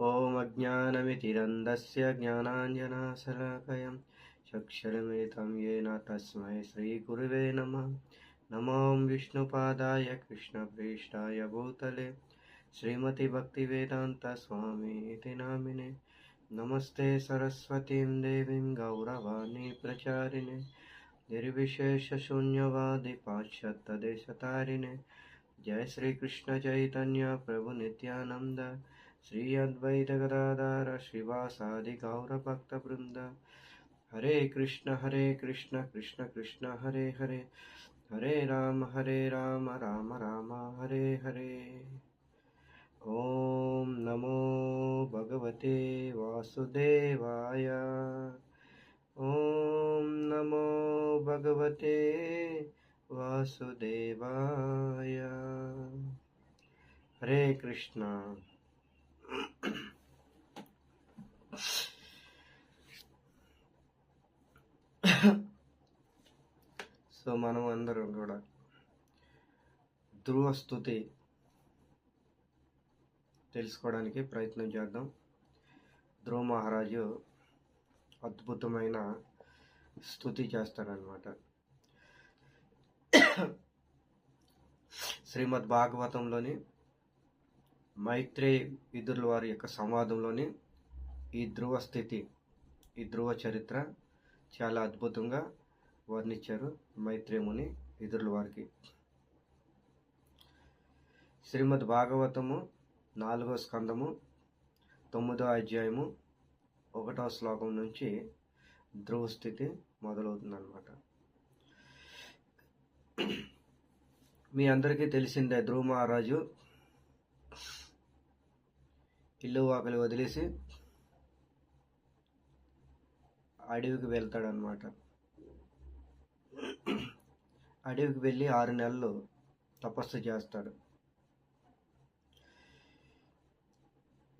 ॐ अज्ञानमितिरन्धस्य ज्ञानाञ्जनाशलाकयं चक्षुरुमिलितं येन तस्मै श्रीगुरुवे नमः। नमो विष्णुपादाय कृष्णप्रेष्ठाय भूतले। श्रीमतिभक्तिवेदान्तस्वामी इति नामिने। नमस्ते सरस्वतीं देवीं गौरवाणी प्रचारिणे। निर्विशेषशून्यवादि पाश्चात्यदेशतारिणे जय श्रीकृष्ण चैतन्य प्रभु नित्यानन्द। श्री अद्वैत गदाधर श्रीवासादि गौरभक्तवृन्द हरे कृष्ण हरे कृष्ण कृष्ण कृष्ण, हरे हरे। हरे राम हरे राम राम राम, हरे हरे। ॐ नमो भगवते वासुदेवाय। ॐ नमो भगवते वासुदेवाय। हरे कृष्ण। సో మనం అందరం కూడా ధ్రువ స్థుతి తెలుసుకోవడానికి ప్రయత్నం చేద్దాం. ధ్రువ మహారాజు అద్భుతమైన స్థుతి చేస్తాడనమాట శ్రీమద్ భాగవతంలోని మైత్రేయ విదురుల వారి యొక్క సంవాదంలోని ఈ ధ్రువ స్థితి ఈ ధ్రువ చరిత్ర చాలా అద్భుతంగా వర్ణించారు మైత్రేముని ఇతరుల వారికి. శ్రీమద్ భాగవతము నాలుగో స్కందము తొమ్మిదో అధ్యాయము ఒకటో శ్లోకం నుంచి ధ్రువ స్థితి మొదలవుతుందన్నమాట. మీ అందరికీ తెలిసిందే ధ్రువ మహారాజు ఇల్లు వాకలి వదిలేసి అడవికి వెళ్తాడనమాట అడవికి వెళ్ళి ఆరు నెలలు తపస్సు చేస్తాడు.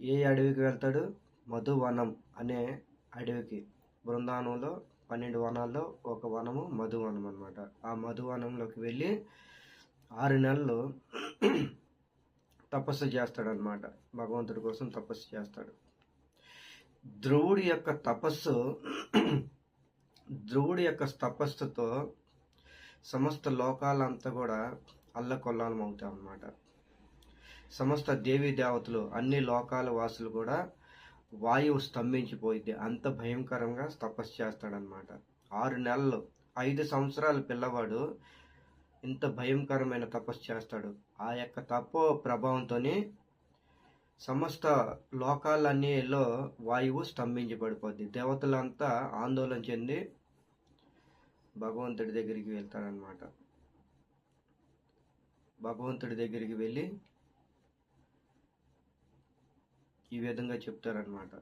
ఏ అడవికి వెళ్తాడు? మధువనం అనే అడవికి. బృందావనంలో పన్నెండు వనాల్లో ఒక వనము మధువనం అనమాట ఆ మధువనంలోకి వెళ్ళి ఆరు నెలలు తపస్సు చేస్తాడనమాట భగవంతుడి కోసం తపస్సు చేస్తాడు. ధ్రువుడి యొక్క తపస్సు ధ్రువుడి యొక్క తపస్సుతో సమస్త లోకాలంతా కూడా అల్లకొల్లాలం అవుతాయి అన్నమాట. సమస్త దేవీ దేవతలు అన్ని లోకాల వాసులు కూడా వాయువు స్తంభించిపోయింది అంత భయంకరంగా తపస్సు చేస్తాడనమాట ఆరు నెలలు ఐదు సంవత్సరాల పిల్లవాడు ఇంత భయంకరమైన తపస్సు చేస్తాడు. ఆ యొక్క తపో ప్రభావంతోనే సమస్త లోకాలన్నీలో వాయువు స్తంభించబడిపోద్ది. దేవతలంతా ఆందోళన చెంది భగవంతుడి దగ్గరికి వెళ్తారనమాట భగవంతుడి దగ్గరికి వెళ్ళి ఈ విధంగా చెప్తారనమాట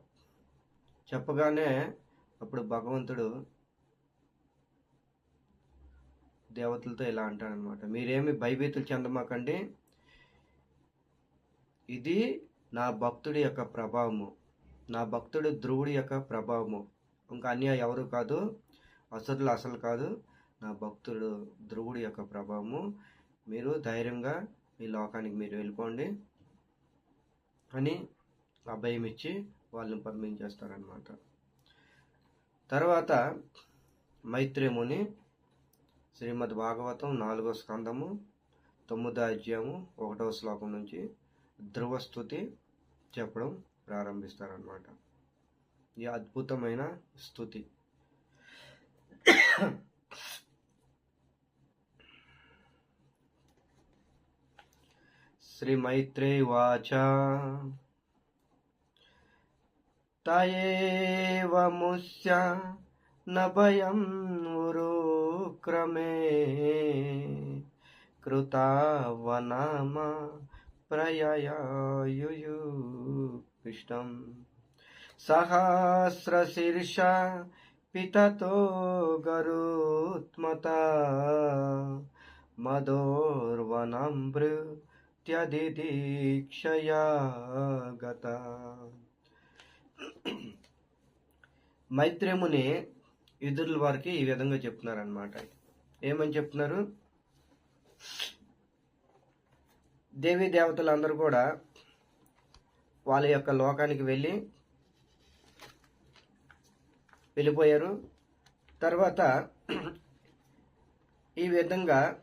చెప్పగానే అప్పుడు భగవంతుడు దేవతలతో ఇలా అంటాడనమాట మీరేమి భయభీతులు చెందమాకండి. ఇది నా భక్తుడి యొక్క ప్రభావము నా భక్తుడు ధ్రువుడి యొక్క ప్రభావము. ఇంకా అన్య ఎవరు కాదు అసలు అసలు కాదు నా భక్తుడు ధ్రువుడి యొక్క ప్రభావము. మీరు ధైర్యంగా మీ లోకానికి మీరు వెళ్ళిపోండి అని అభయం ఇచ్చి వాళ్ళని పంపించేస్తారనమాట తర్వాత మైత్రేముని శ్రీమద్ భాగవతం నాలుగో స్కందము తొమ్మిదో అధ్యాయము ఒకటవ శ్లోకం నుంచి ధ్రువస్థుతి చెప్పడం ప్రారంభిస్తారనమాట ఈ అద్భుతమైన స్థుతి శ్రీ మైత్రే వాచ తయేవముస్య न भयं उरुक्रमे कृतावनाम प्रययुयुकृष्णं सहस्रशीर्षा पिततो गरुत्मता मदोर्वनमृत्यदिदीक्षया गता మైత్రేముని ఎదురుల వారికి ఈ విధంగా చెప్తున్నారనమాట ఏమని చెప్తున్నారు దేవీ దేవతలందరూ కూడా వాళ్ళ యొక్క లోకానికి వెళ్ళి వెళ్ళిపోయారు. తర్వాత ఈ విధంగా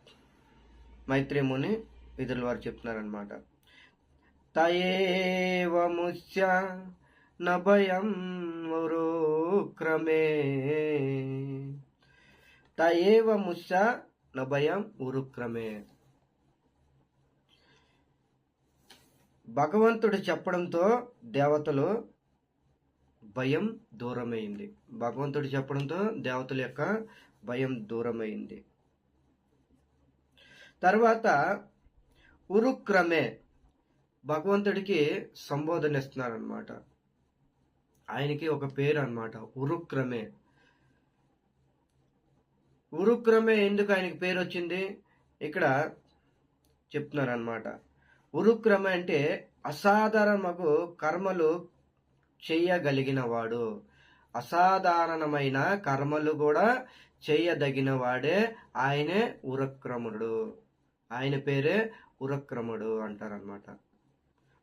మైత్రేముని విధుల వారు చెప్తున్నారనమాట తయేవముస్య నభయం ఉరుక్రమే. తయేవముస్య నభయం ఉరుక్రమే. భగవంతుడు చెప్పడంతో దేవతలు భయం దూరమైంది. భగవంతుడు చెప్పడంతో దేవతల యొక్క భయం దూరమైంది. తర్వాత ఉరుక్రమే భగవంతుడికి సంబోధన ఇస్తున్నారనమాట ఆయనకి ఒక పేరు అన్నమాట ఉరుక్రమే. ఉరుక్రమే ఎందుకు ఆయనకి పేరు వచ్చింది ఇక్కడ చెప్తున్నారనమాట ఉరుక్రమ అంటే అసాధారణకు కర్మలు చేయగలిగినవాడు. అసాధారణమైన కర్మలు కూడా చేయదగిన వాడే ఆయనే ఉరక్రముడు. ఆయన పేరే ఉరక్రముడు అంటారనమాట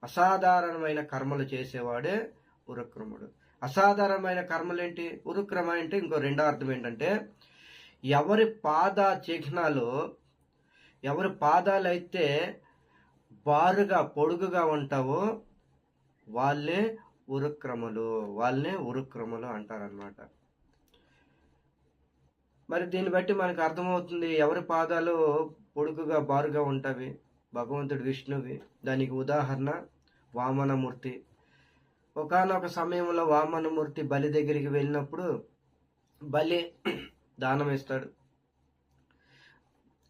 అసాధారణమైన కర్మలు చేసేవాడే ఉరక్రముడు. అసాధారణమైన కర్మలేంటి? ఉరుక్రమ అంటే ఇంకో రెండో అర్థం ఏంటంటే ఎవరి పాద చిహ్నాలు ఎవరి పాదాలు అయితే బారుగా పొడుగుగా ఉంటావో వాళ్ళే ఉరుక్రమలు వాళ్ళనే ఉరుక్రమలు అంటారనమాట మరి దీన్ని బట్టి మనకు అర్థమవుతుంది ఎవరి పాదాలు పొడుగుగా బారుగా ఉంటావి? భగవంతుడు విష్ణువి. దానికి ఉదాహరణ వామనమూర్తి. ఒకనొక సమయంలో వామనమూర్తి బలి దగ్గరికి వెళ్ళినప్పుడు బలి దానం ఇస్తాడు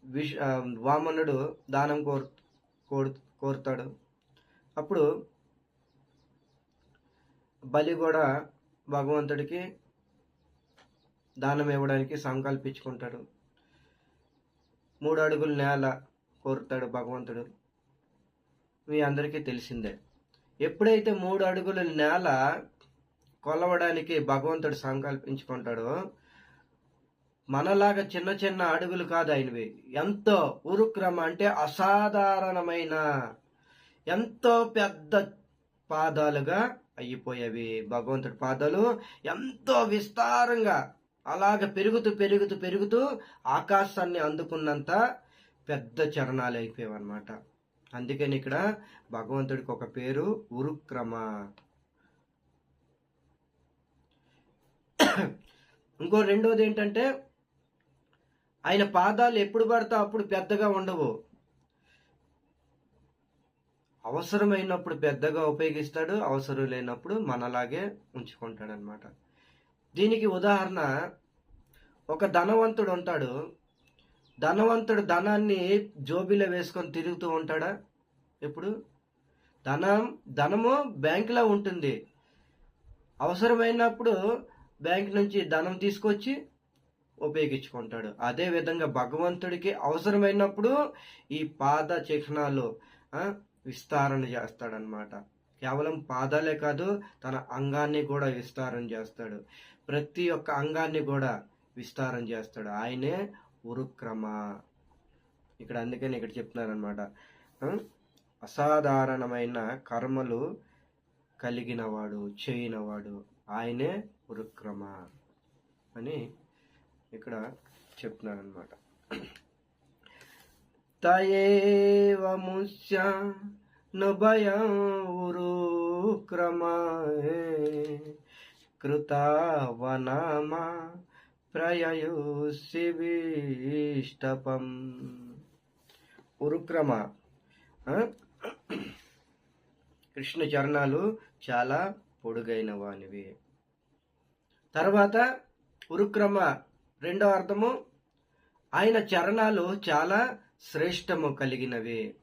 విష్ వామనుడు దానం కోరు కోరు కోరుతాడు. అప్పుడు బలి కూడా భగవంతుడికి దానం ఇవ్వడానికి సంకల్పించుకుంటాడు. మూడు అడుగుల నేల కోరుతాడు భగవంతుడు. మీ అందరికీ తెలిసిందే. ఎప్పుడైతే మూడు అడుగుల నేల కొలవడానికి భగవంతుడు సంకల్పించుకుంటాడో మనలాగా చిన్న చిన్న అడుగులు కాదు ఆయనవి. ఎంతో ఉరుక్రమ అంటే అసాధారణమైన ఎంతో పెద్ద పాదాలుగా అయిపోయేవి భగవంతుడి పాదాలు. ఎంతో విస్తారంగా అలాగ పెరుగుతూ పెరుగుతూ పెరుగుతూ ఆకాశాన్ని అందుకున్నంత పెద్ద చరణాలు అయిపోయావు అనమాట అందుకని ఇక్కడ భగవంతుడికి ఒక పేరు ఉరుక్రమ. ఇంకో రెండోది ఏంటంటే ఆయన పాదాలు ఎప్పుడు పడితే అప్పుడు పెద్దగా ఉండవు. అవసరమైనప్పుడు పెద్దగా ఉపయోగిస్తాడు అవసరం లేనప్పుడు మనలాగే ఉంచుకుంటాడు అనమాట దీనికి ఉదాహరణ ఒక ధనవంతుడు ఉంటాడు. ధనవంతుడు ధనాన్ని జోబీలో వేసుకొని తిరుగుతూ ఉంటాడా? ఎప్పుడు? ధనం ధనము బ్యాంకులో ఉంటుంది. అవసరమైనప్పుడు బ్యాంక్ నుంచి ధనం తీసుకొచ్చి ఉపయోగించుకుంటాడు. అదే విధంగా భగవంతుడికి అవసరమైనప్పుడు ఈ పాద చిహ్నాలు విస్తారణ చేస్తాడనమాట కేవలం పాదాలే కాదు తన అంగాన్ని కూడా విస్తారం చేస్తాడు. ప్రతి ఒక్క అంగాన్ని కూడా విస్తారం చేస్తాడు. ఆయనే ఉరుక్రమ. ఇక్కడ అందుకని ఇక్కడ చెప్తున్నారనమాట అసాధారణమైన కర్మలు కలిగినవాడు చేయనవాడు ఆయనే ఉరుక్రమ అని ఇక్కడ చెప్తున్నారనమాట తయేవ ముస్య నభయం ఉరుక్రమ కృతావనామా ప్రయయుశివిష్టపం ఉరుక్రమ కృష్ణ చరణాలు చాలా పొడుగైన వానివి తర్వాత ఉరుక్రమ రెండో అర్థము ఆయన చరణాలు చాలా శ్రేష్టము కలిగినవి.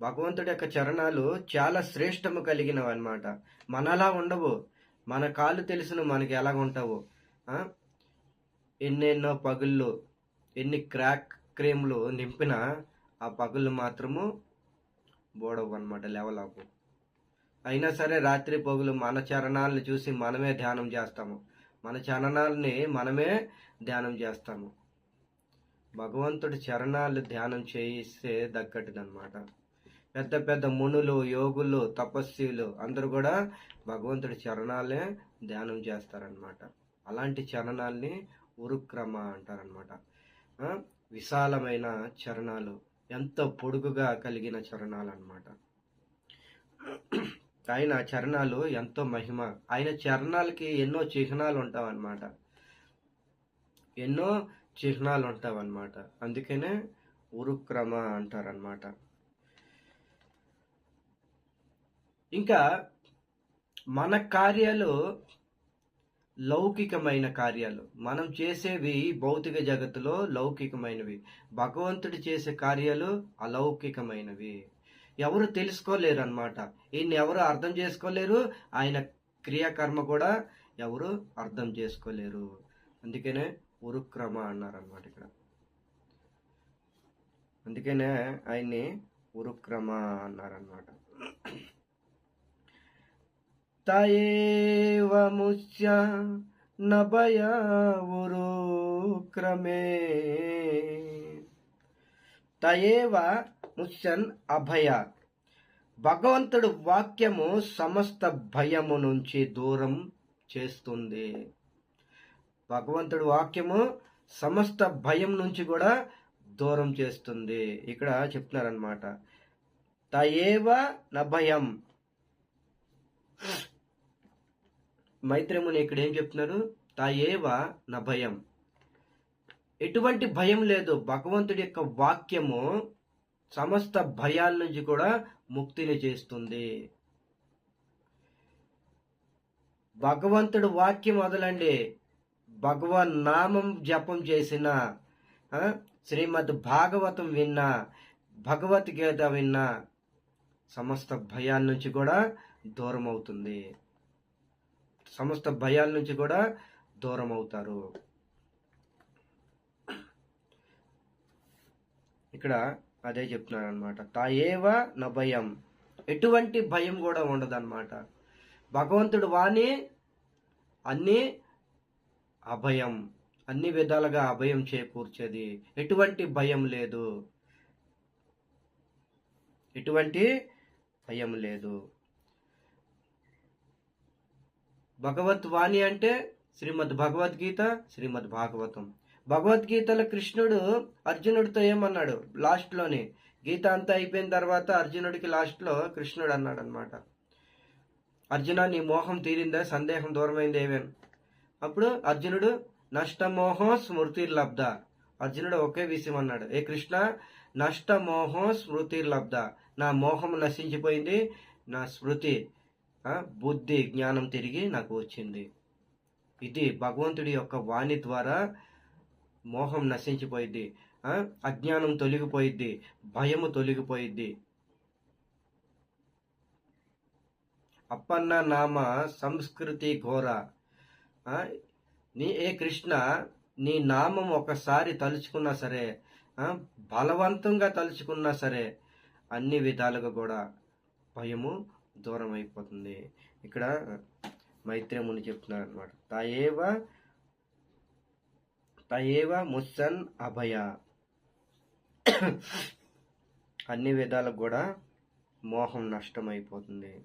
భగవంతుడి యొక్క చరణాలు చాలా శ్రేష్టము కలిగినవి అనమాట మనలా ఉండవు. మన కాళ్ళు తెలుసును మనకి ఎలా ఉంటావు? ఎన్నెన్నో పగుళ్ళు ఎన్ని క్రాక్ క్రీములు నింపినా ఆ పగుళ్ళు మాత్రము బోడవు అనమాట లెవెల్ అయినా సరే రాత్రి పగులు మన చరణాలను చూసి మనమే ధ్యానం చేస్తాము. మన చరణాలని మనమే ధ్యానం చేస్తాము. భగవంతుడి చరణాలు ధ్యానం చేయిస్తే దక్కటిదనమాట పెద్ద పెద్ద మునులు యోగులు తపస్సులు అందరూ కూడా భగవంతుడి చరణాలే ధ్యానం చేస్తారనమాట అలాంటి చరణాల్ని ఉరుక్రమ అంటారనమాట విశాలమైన చరణాలు ఎంతో పొడుగుగా కలిగిన చరణాలు అనమాట ఆయన చరణాలు ఎంతో మహిమ. ఆయన చరణాలకి ఎన్నో చిహ్నాలు ఉంటావన్నమాట ఎన్నో చిహ్నాలు ఉంటావన్నమాట అందుకనే ఉరుక్రమ అంటారనమాట ఇంకా మన కార్యాలు లౌకికమైన కార్యాలు. మనం చేసేవి భౌతిక జగత్తులో లౌకికమైనవి. భగవంతుడు చేసే కార్యాలు అలౌకికమైనవి. ఎవరు తెలుసుకోలేరు అనమాట ఈయన్ని ఎవరు అర్థం చేసుకోలేరు ఆయన క్రియాకర్మ కూడా ఎవరు అర్థం చేసుకోలేరు. అందుకనే ఉరుక్రమ అన్నారనమాట ఇక్కడ. అందుకనే ఆయన్ని ఉరుక్రమ అన్నారనమాట తయేవముచ్య నభయ ఉరుక్రమే. తయేవ ముచ్చన్ అభయ. భగవంతుడు వాక్యము సమస్త భయము నుంచి దూరం చేస్తుంది. భగవంతుడు వాక్యము సమస్త భయం నుంచి కూడా దూరం చేస్తుంది. ఇక్కడ చెప్తున్నారనమాట తయేవ నభయం మైత్రముని ఇక్కడ ఏం చెప్తున్నారు? తయేవ నభయం ఎటువంటి భయం లేదు. భగవంతుడి యొక్క వాక్యము సమస్త భయాల నుంచి కూడా ముక్తిని చేస్తుంది. భగవంతుడు వాక్యం వదలండి భగవన్ నామం జపం చేసిన శ్రీమద్ భాగవతం విన్నా భగవద్గీత విన్నా సమస్త భయాల నుంచి కూడా దూరం అవుతుంది సమస్త భయాల నుంచి కూడా దూరం అవుతారు ఇక్కడ అదే చెప్తున్నాను అనమాట తాయేవ నా భయం. ఎటువంటి భయం కూడా ఉండదన్నమాట. భగవంతుడు వాణి అన్ని అభయం అన్ని విధాలుగా అభయం చేకూర్చేది. ఎటువంటి భయం లేదు. ఎటువంటి భయం లేదు. భగవత్ వాణి అంటే శ్రీమద్ భగవద్గీత శ్రీమద్ భాగవతం. భగవద్గీతలో కృష్ణుడు అర్జునుడితో ఏమన్నాడు? లాస్ట్లోని. గీత అంతా అయిపోయిన తర్వాత అర్జునుడికి లాస్ట్లో కృష్ణుడు అన్నాడు అనమాట అర్జున నీ మోహం తీరిందా? సందేహం దూరమైంది ఏమేం? అప్పుడు అర్జునుడు నష్టమోహం స్మృతిర్లబ్ధ. అర్జునుడు ఒకే విషయం అన్నాడు. ఏ కృష్ణ నష్టమోహం స్మృతిర్లబ్ధ. నా మోహం నశించిపోయింది నా స్మృతి బుద్ధి జ్ఞానం తిరిగి నాకు వచ్చింది. ఇది భగవంతుడి యొక్క వాణి ద్వారా మోహం నశించిపోయిద్ది. అజ్ఞానం తొలగిపోయిద్ది. భయము తొలగిపోయిద్ది. అప్పన్న నామ సంస్కృతి ఘోర. నీ ఏ కృష్ణ నీ నామం ఒకసారి తలుచుకున్నా సరే బలవంతంగా తలుచుకున్నా సరే అన్ని విధాలుగా కూడా భయము దూరం అయిపోతుంది ఇక్కడ మైత్రేముని చెప్తున్నారు అనమాట తాయేవ తయేవ ముస్సన్ అభయ. అన్ని విధాలకు కూడా మోహం నష్టమైపోతుంది.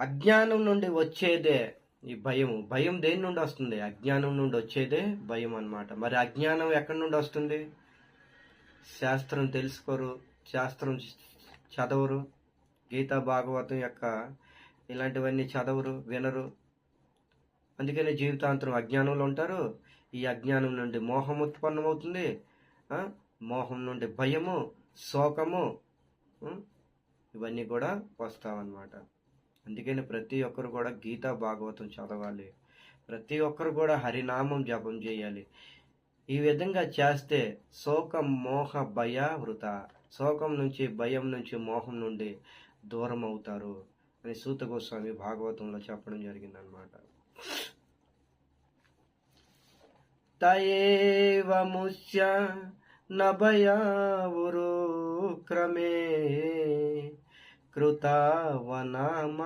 అజ్ఞానం నుండి వచ్చేదే ఈ భయం భయం దేని నుండి వస్తుంది? అజ్ఞానం నుండి వచ్చేదే భయం అనమాట మరి అజ్ఞానం ఎక్కడి నుండి వస్తుంది? శాస్త్రం తెలుసుకోరు శాస్త్రం చదవరు గీతా భాగవతం యొక్క ఇలాంటివన్నీ చదవరు వినరు. అందుకనే జీవితాంతరం అజ్ఞానంలో ఉంటారు. ఈ అజ్ఞానం నుండి మోహం ఉత్పన్నమవుతుంది. మోహం నుండి భయము శోకము ఇవన్నీ కూడా వస్తావన్నమాట. అందుకని ప్రతి ఒక్కరు కూడా గీతా భాగవతం చదవాలి. ప్రతి ఒక్కరు కూడా హరినామం జపం చేయాలి. ఈ విధంగా చేస్తే శోకం మోహ భయ వృత. శోకం నుంచి భయం నుంచి మోహం నుండి దూరం అవుతారు అని సూత గోస్వామి భాగవతంలో చెప్పడం జరిగిందనమాట తయేవముష్య నభయావురు క్రమే కృతావనామ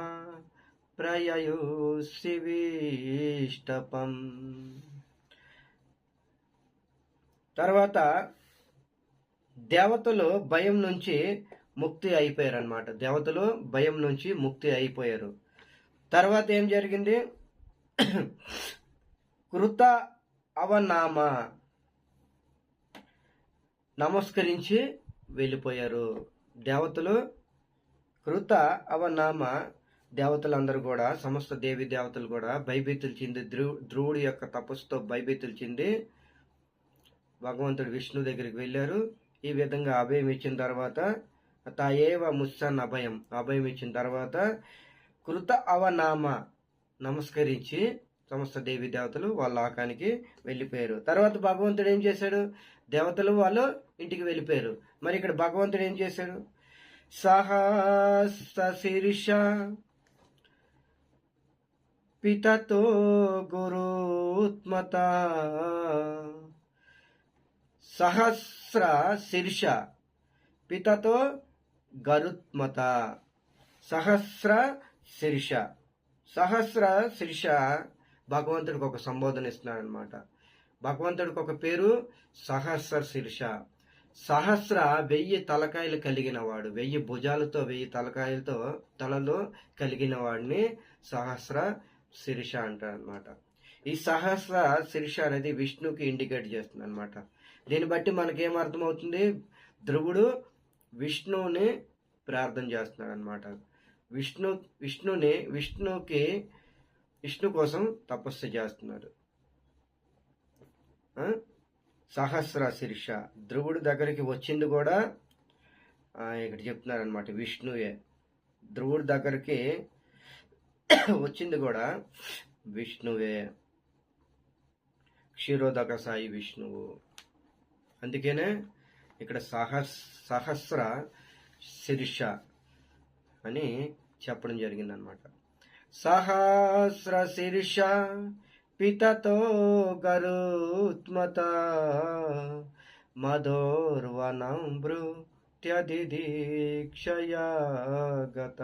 ప్రయయు తర్వాత దేవతలు భయం నుంచి ముక్తి అయిపోయారు అనమాట దేవతలు భయం నుంచి ముక్తి అయిపోయారు. తర్వాత ఏం జరిగింది? కృత అవనామ నమస్కరించి వెళ్ళిపోయారు. దేవతలు కృత అవనామ దేవతలందరూ కూడా సమస్త దేవి దేవతలు కూడా భయభీతులు చెంది ధ్రువు ధ్రువుడి యొక్క తపస్సుతో భయభీతులు చెంది భగవంతుడు విష్ణు దగ్గరికి వెళ్ళారు. ఈ విధంగా అభయం ఇచ్చిన తర్వాత తాయేవ ముస్సన్ అభయం అభయం ఇచ్చిన తర్వాత కృత అవనామ నమస్కరించి సమస్త దేవి దేవతలు వాళ్ళ ఆకానికి వెళ్ళిపోయారు. తర్వాత భగవంతుడు ఏం చేశాడు? దేవతలు వాళ్ళు ఇంటికి వెళ్ళిపోయారు. మరి ఇక్కడ భగవంతుడు ఏం చేశాడు? సహస్రశీర్ష పితతో గురుత్మత సహస్ర శీర్ష పితతో గరుత్మత సహస్ర శీర్ష సహస్ర శిర్ష భగవంతుడికి ఒక సంబోధన ఇస్తున్నాడు అనమాట భగవంతుడికి ఒక పేరు సహస్ర శీర్ష. సహస్ర వెయ్యి తలకాయలు కలిగిన వాడు వెయ్యి భుజాలతో వెయ్యి తలకాయలతో తలలో కలిగిన వాడిని సహస్ర శిరీష అంటారు అనమాట ఈ సహస్ర శిరీష అనేది విష్ణుకి ఇండికేట్ చేస్తుంది అనమాట దీన్ని బట్టి మనకేం అర్థమవుతుంది? ధ్రువుడు విష్ణువుని ప్రార్థన చేస్తున్నాడు అనమాట విష్ణు విష్ణుని విష్ణుకి విష్ణు కోసం తపస్సు చేస్తున్నాడు సహస్ర శీర్ష. ధ్రువుడి దగ్గరికి వచ్చింది కూడా ఇక్కడ చెప్తున్నారనమాట విష్ణువే. ధ్రువుడి దగ్గరికి వచ్చింది కూడా విష్ణువే. క్షీరోదక సాయి విష్ణువు. అందుకనే ఇక్కడ సహస్ సహస్ర శీర్ష అని చెప్పడం జరిగిందనమాట. సహస్ర శీర్ష పితతో గరుత్మత మధోర్వనం భృత్యదిదీక్షయా గత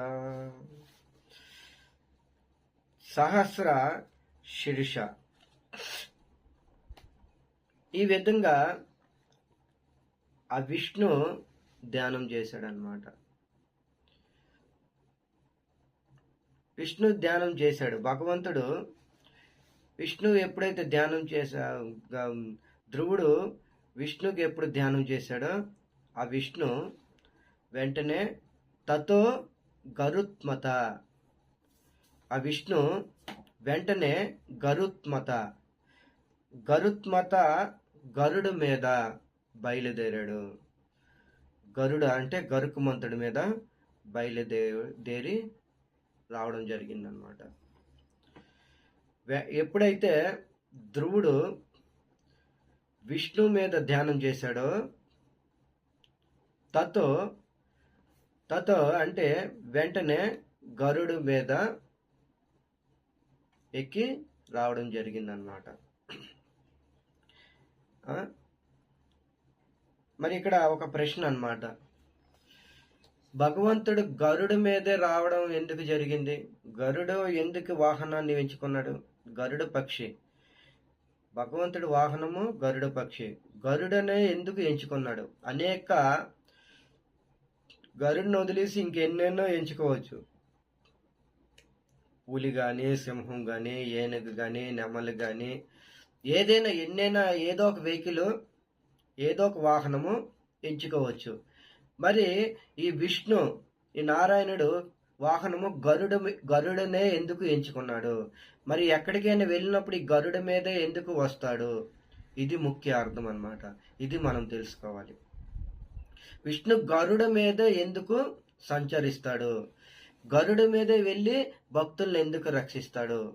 సహస్ర శీర్ష ఈ విధంగా ఆ విష్ణు ధ్యానం చేశాడనమాట. విష్ణు ధ్యానం చేశాడు. భగవంతుడు విష్ణు ఎప్పుడైతే ధ్యానం చేసా ధ్రువుడు విష్ణుకి ఎప్పుడు ధ్యానం చేశాడో ఆ విష్ణు వెంటనే తతో గరుత్మత. ఆ విష్ణు వెంటనే గరుత్మత. గరుత్మత గరుడు మీద బయలుదేరాడు. గరుడ అంటే గరుకుమంతుడి మీద బయలుదేరి రావడం జరిగిందనమాట వె- ఎప్పుడైతే ధ్రువుడు విష్ణు మీద ధ్యానం చేశాడో తతో తతో అంటే వెంటనే గరుడు మీద ఎక్కి రావడం జరిగిందనమాట ఆ? మరి ఇక్కడ ఒక ప్రశ్న అనమాట భగవంతుడు గరుడు మీదే రావడం ఎందుకు జరిగింది? గరుడు ఎందుకు వాహనాన్ని ఎంచుకున్నాడు? గరుడు పక్షి. భగవంతుడి వాహనము గరుడ పక్షి. గరుడనే ఎందుకు ఎంచుకున్నాడు? అనేక గరుడిని వదిలేసి ఇంకెన్నెన్నో ఎంచుకోవచ్చు. పులి కానీ సింహం కానీ ఏనుగు కానీ నెమలి కానీ ఏదైనా ఎన్నైనా ఏదో ఒక వెహికల్ ఏదో ఒక వాహనము ఎంచుకోవచ్చు. మరి ఈ విష్ణు ఈ నారాయణుడు వాహనము గరుడ గరుడనే ఎందుకు ఎంచుకున్నాడు? మరి ఎక్కడికైనా వెళ్ళినప్పుడు ఈ గరుడ మీదే ఎందుకు వస్తాడు? ఇది ముఖ్య అర్థం అన్నమాట. ఇది మనం తెలుసుకోవాలి. విష్ణు గరుడ మీద ఎందుకు సంచరిస్తాడు? గరుడ మీదే వెళ్ళి భక్తుల్ని ఎందుకు రక్షిస్తాడు?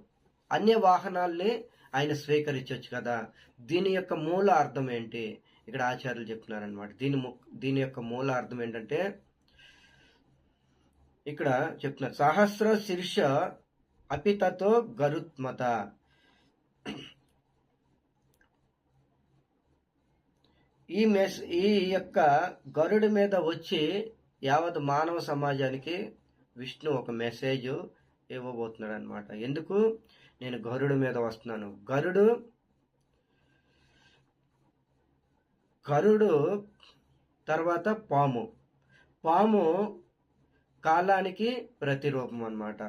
అన్య వాహనాల్ని ఆయన స్వీకరించవచ్చు కదా. దీని యొక్క మూల అర్థం ఏంటి? ఇక్కడ ఆచార్యులు చెప్తున్నారనమాట దీని ము- దీని యొక్క మూల అర్థం ఏంటంటే ఇక్కడ చెప్తున్నారు. సహస్ర శీర్ష అపితతో గరుత్మత. ఈ మెస్ ఈ యొక్క గరుడు మీద వచ్చి యావత్ మానవ సమాజానికి విష్ణు ఒక మెసేజ్ ఇవ్వబోతున్నాడు అనమాట ఎందుకు? నేను గరుడు మీద వస్తున్నాను. గరుడు గరుడు తర్వాత పాము. పాము కాలానికి ప్రతిరూపం అనమాట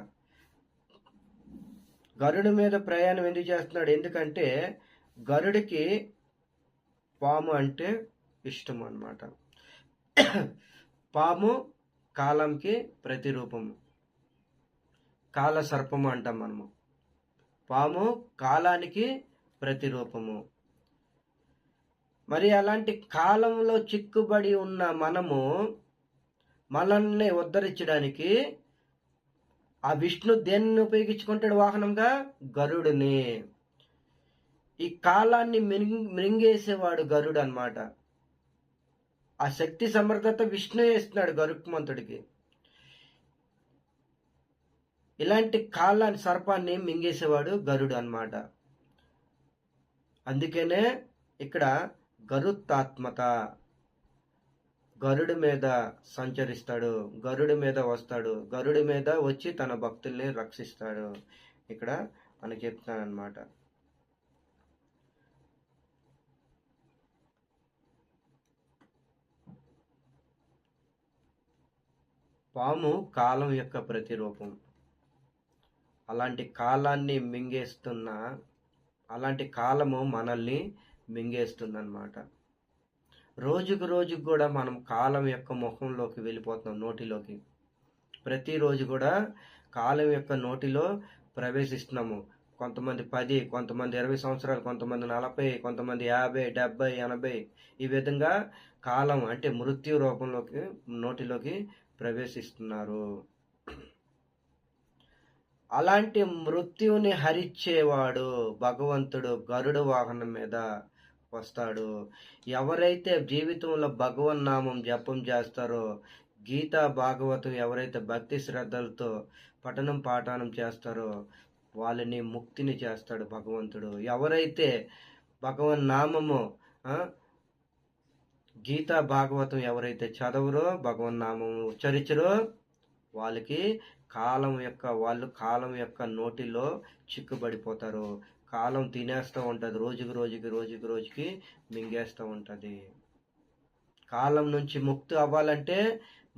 గరుడు మీద ప్రయాణం ఎందుకు చేస్తున్నాడు? ఎందుకంటే గరుడికి పాము అంటే ఇష్టం అన్నమాట. పాము కాలంకి ప్రతిరూపము కాల సర్పము అంటాం మనము. పాము కాలానికి ప్రతిరూపము. మరి అలాంటి కాలంలో చిక్కుబడి ఉన్న మనము మనల్ని ఉద్ధరించడానికి ఆ విష్ణు దేన్ని ఉపయోగించుకుంటాడు వాహనంగా? గరుడిని. ఈ కాలాన్ని మింగ్ మింగేసేవాడు గరుడు అనమాట ఆ శక్తి సమర్థత విష్ణు వేస్తున్నాడు గరుక్మంతుడికి. ఇలాంటి కాలాన్ని సర్పాన్ని మింగేసేవాడు గరుడు అన్నమాట. అందుకనే ఇక్కడ గరుత్తాత్మత గరుడి మీద సంచరిస్తాడు గరుడి మీద వస్తాడు గరుడి మీద వచ్చి తన భక్తుల్ని రక్షిస్తాడు. ఇక్కడ మనకి చెప్తున్నాను పాము కాలం యొక్క ప్రతిరూపం. అలాంటి కాలాన్ని మింగేస్తున్న అలాంటి కాలము మనల్ని మింగేస్తుందన్నమాట. రోజుకు రోజుకు కూడా మనం కాలం యొక్క ముఖంలోకి వెళ్ళిపోతున్నాం నోటిలోకి. ప్రతిరోజు కూడా కాలం యొక్క నోటిలో ప్రవేశిస్తున్నాము. కొంతమంది పది కొంతమంది ఇరవై సంవత్సరాలు కొంతమంది నలభై కొంతమంది యాభై డెబ్బై ఎనభై ఈ విధంగా కాలం అంటే మృత్యు రూపంలోకి నోటిలోకి ప్రవేశిస్తున్నారు. అలాంటి మృత్యుని హరించేవాడు భగవంతుడు గరుడు వాహనం మీద వస్తాడు. ఎవరైతే జీవితంలో భగవన్ నామం జపం చేస్తారో గీతా భాగవతం ఎవరైతే భక్తి శ్రద్ధలతో పఠనం పాఠనం చేస్తారో వాళ్ళని ముక్తిని చేస్తాడు భగవంతుడు. ఎవరైతే భగవన్ నామము గీతా భాగవతం ఎవరైతే చదవరో భగవన్ నామము ఉచ్చరించరో వాళ్ళకి కాలం యొక్క వాళ్ళు కాలం యొక్క నోటిలో చిక్కుబడిపోతారు. కాలం తినేస్తూ ఉంటుంది. రోజుకి రోజుకి రోజుకి రోజుకి మింగేస్తూ ఉంటుంది. కాలం నుంచి ముక్తి అవ్వాలంటే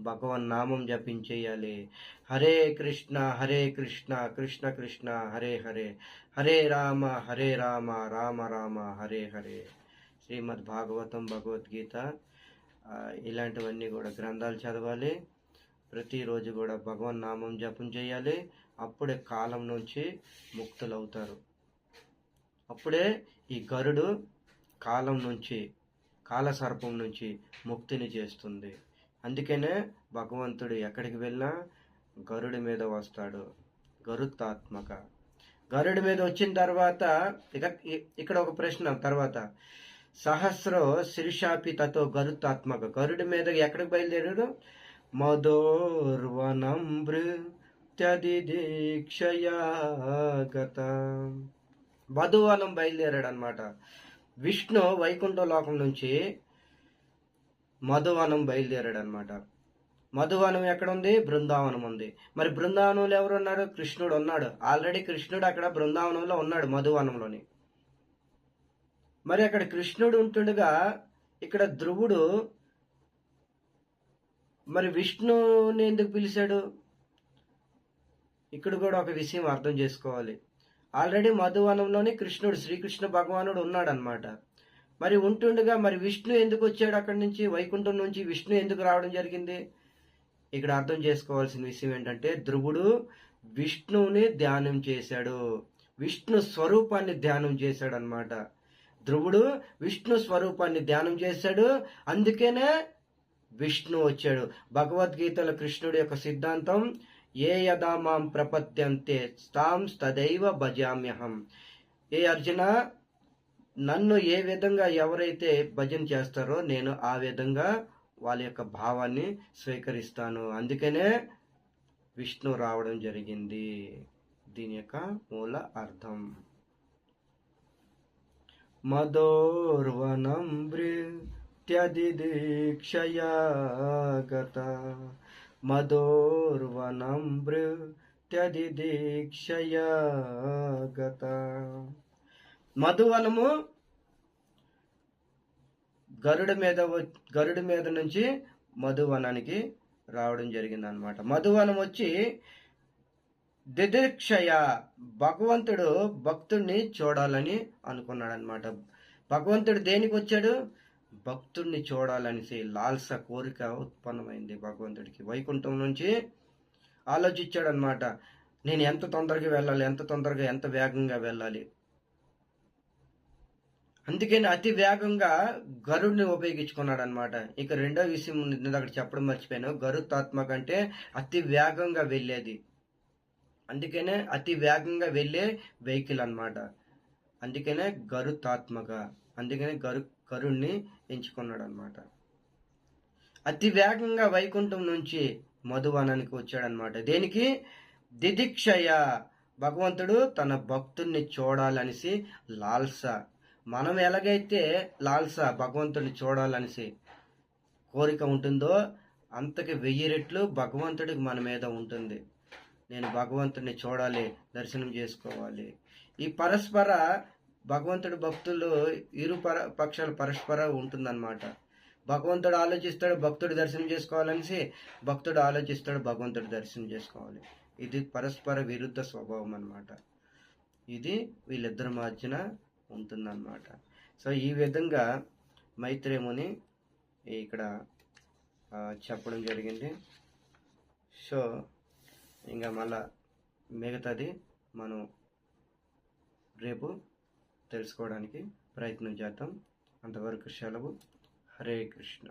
భగవన్ నామం జపించేయాలి హరే కృష్ణ హరే కృష్ణ కృష్ణ కృష్ణ హరే హరే. హరే రామ హరే రామ రామ రామ హరే హరే. శ్రీమద్ భాగవతం భగవద్గీత ఇలాంటివన్నీ కూడా గ్రంథాలు చదవాలి. ప్రతిరోజు కూడా భగవన్ నామం జపం చేయాలి. అప్పుడే కాలం నుంచి ముక్తులవుతారు. అప్పుడే ఈ గరుడు కాలం నుంచి కాలసర్పం నుంచి ముక్తిని చేస్తుంది. అందుకనే భగవంతుడు ఎక్కడికి వెళ్ళినా గరుడి మీద వస్తాడు. గరుత్తాత్మక. గరుడి మీద వచ్చిన తర్వాత ఇక ఇక్కడ ఒక ప్రశ్న తర్వాత. సహస్ర శిర్షాపితతో గరుత్తాత్మక. గరుడి మీద ఎక్కడికి బయలుదేరాడు? మధోర్వనం భృత్యది మధువనం బయలుదేరాడు అనమాట విష్ణు వైకుంఠ లోకం నుంచి మధువనం బయలుదేరాడు అనమాట మధువనం ఎక్కడ ఉంది బృందావనం ఉంది. మరి బృందావనంలో ఎవరు ఉన్నారు కృష్ణుడు ఉన్నాడు. ఆల్రెడీ కృష్ణుడు అక్కడ బృందావనంలో ఉన్నాడు మధువనంలోని. మరి అక్కడ కృష్ణుడు ఉంటుండగా ఇక్కడ ధ్రువుడు మరి విష్ణుని ఎందుకు పిలిచాడు? ఇక్కడ కూడా ఒక విషయం అర్థం చేసుకోవాలి. ఆల్రెడీ మధువనంలోని కృష్ణుడు శ్రీకృష్ణ భగవానుడు ఉన్నాడు అనమాట మరి ఉంటుండగా మరి విష్ణు ఎందుకు వచ్చాడు అక్కడి నుంచి? వైకుంఠం నుంచి విష్ణు ఎందుకు రావడం జరిగింది? ఇక్కడ అర్థం చేసుకోవాల్సిన విషయం ఏంటంటే ధ్రువుడు విష్ణువుని ధ్యానం చేశాడు. విష్ణు స్వరూపాన్ని ధ్యానం చేశాడు అనమాట ధ్రువుడు విష్ణు స్వరూపాన్ని ధ్యానం చేశాడు. అందుకనే విష్ణు వచ్చాడు. భగవద్గీతలో కృష్ణుడి యొక్క సిద్ధాంతం ఏ యదా మాం ప్రపద్యంతే తాం తదైవ భజామ్యహం. ఏ అర్జున నన్ను ఏ విధంగా ఎవరైతే భజన చేస్తారో నేను ఆ విధంగా వాళ్ళ యొక్క భావాన్ని స్వీకరిస్తాను. అందుకనే విష్ణు రావడం జరిగింది. దీని యొక్క మూల అర్థం. మదోర్వనం భృత్యదిదీక్షయా గత మదోర్వనం భృత్యదిదీక్షయా గత మధువనము గరుడ మీద వ- గరుడ మీద నుంచి మధువనానికి రావడం జరిగింది అనమాట మధువనం వచ్చి దిదీక్షయ భగవంతుడు భక్తుడిని చూడాలని అనుకున్నాడు అనమాట భగవంతుడు దేనికి వచ్చాడు? భక్తుడిని చూడాలనేసి లాల్స కోరిక ఉత్పన్నమైంది భగవంతుడికి. వైకుంఠం నుంచి ఆలోచించాడనమాట నేను ఎంత తొందరగా వెళ్ళాలి ఎంత తొందరగా ఎంత వేగంగా వెళ్ళాలి? అందుకని అతి వేగంగా గరుడిని ఉపయోగించుకున్నాడు అనమాట ఇక రెండో విషయం నేను అక్కడ చెప్పడం మర్చిపోయాను. గరుత్తాత్మ కంటే అతి వేగంగా వెళ్ళేది. అందుకనే అతి వేగంగా వెళ్ళే వెహికల్ అన్నమాట. అందుకనే గరుతాత్మగా అందుకనే గరు కరుణ్ణి ఎంచుకున్నాడు అనమాట అతి వేగంగా వైకుంఠం నుంచి మధువనానికి వచ్చాడనమాట. దేనికి? దిదిక్షయ. భగవంతుడు తన భక్తుణ్ణి చూడాలనేసి లాల్స. మనం ఎలాగైతే లాల్స భగవంతుడిని చూడాలనేసి కోరిక ఉంటుందో అంతకి వెయ్యి రెట్లు భగవంతుడికి మన మీద ఉంటుంది. నేను భగవంతుడిని చూడాలి దర్శనం చేసుకోవాలి. ఈ పరస్పర భగవంతుడు భక్తులు ఇరు పర పక్షాల పరస్పర ఉంటుందన్నమాట. భగవంతుడు ఆలోచిస్తాడు భక్తుడు దర్శనం చేసుకోవాలనేసి భక్తుడు ఆలోచిస్తాడు భగవంతుడు దర్శనం చేసుకోవాలి. ఇది పరస్పర విరుద్ధ స్వభావం అనమాట ఇది వీళ్ళిద్దరి మధ్యన ఉంటుందన్నమాట. సో ఈ విధంగా మైత్రేముని ఇక్కడ చెప్పడం జరిగింది. సో ఇంకా మళ్ళా మిగతాది మనం రేపు తెలుసుకోవడానికి ప్రయత్నం చేద్దాం. అంతవరకు సెలవు. హరే కృష్ణ.